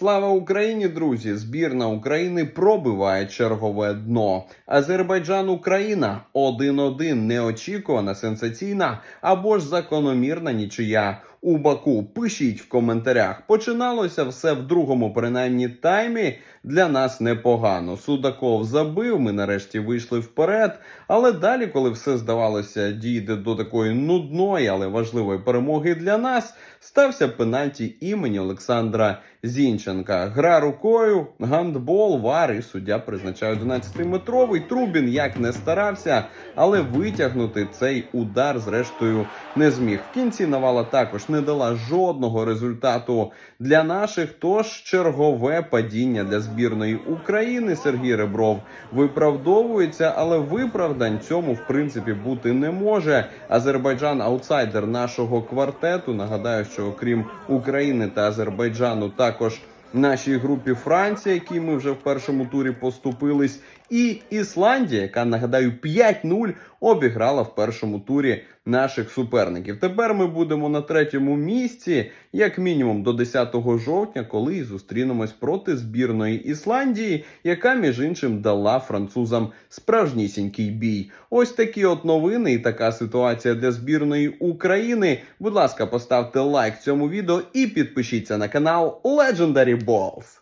Слава Україні, друзі! Збірна України пробиває чергове дно. Азербайджан Україна 1-1. неочікувана, сенсаційна або ж закономірна нічия. У Баку пишіть в коментарях. Починалося все в другому, принаймні таймі. Для нас непогано. Судаков забив. Ми нарешті вийшли вперед. Але далі, коли все здавалося, дійде до такої нудної, але важливої перемоги для нас, стався пенальті імені Олександра Зінченка. Гра рукою, гандбол, вар і суддя призначає 11-метровий. Трубін як не старався, але витягнути цей удар зрештою не зміг. В кінці навала також не дала жодного результату для наших. Тож чергове падіння для збірної України. Сергій Ребров виправдовується, але виправдань цьому в принципі бути не може. Азербайджан аутсайдер нашого квартету. Нагадаю, що окрім України та Азербайджану, також нашій групі Франція, якій ми вже в першому турі поступились, і Ісландія, яка нагадаю 5-0 обіграла в першому турі наших суперників. Тепер ми будемо на третьому місці, як мінімум до 10 жовтня, коли і зустрінемось проти збірної Ісландії, яка між іншим дала французам справжнісінький бій. Ось такі от новини і така ситуація для збірної України. Будь ласка, поставте лайк цьому відео і підпишіться на канал Legendary Balls.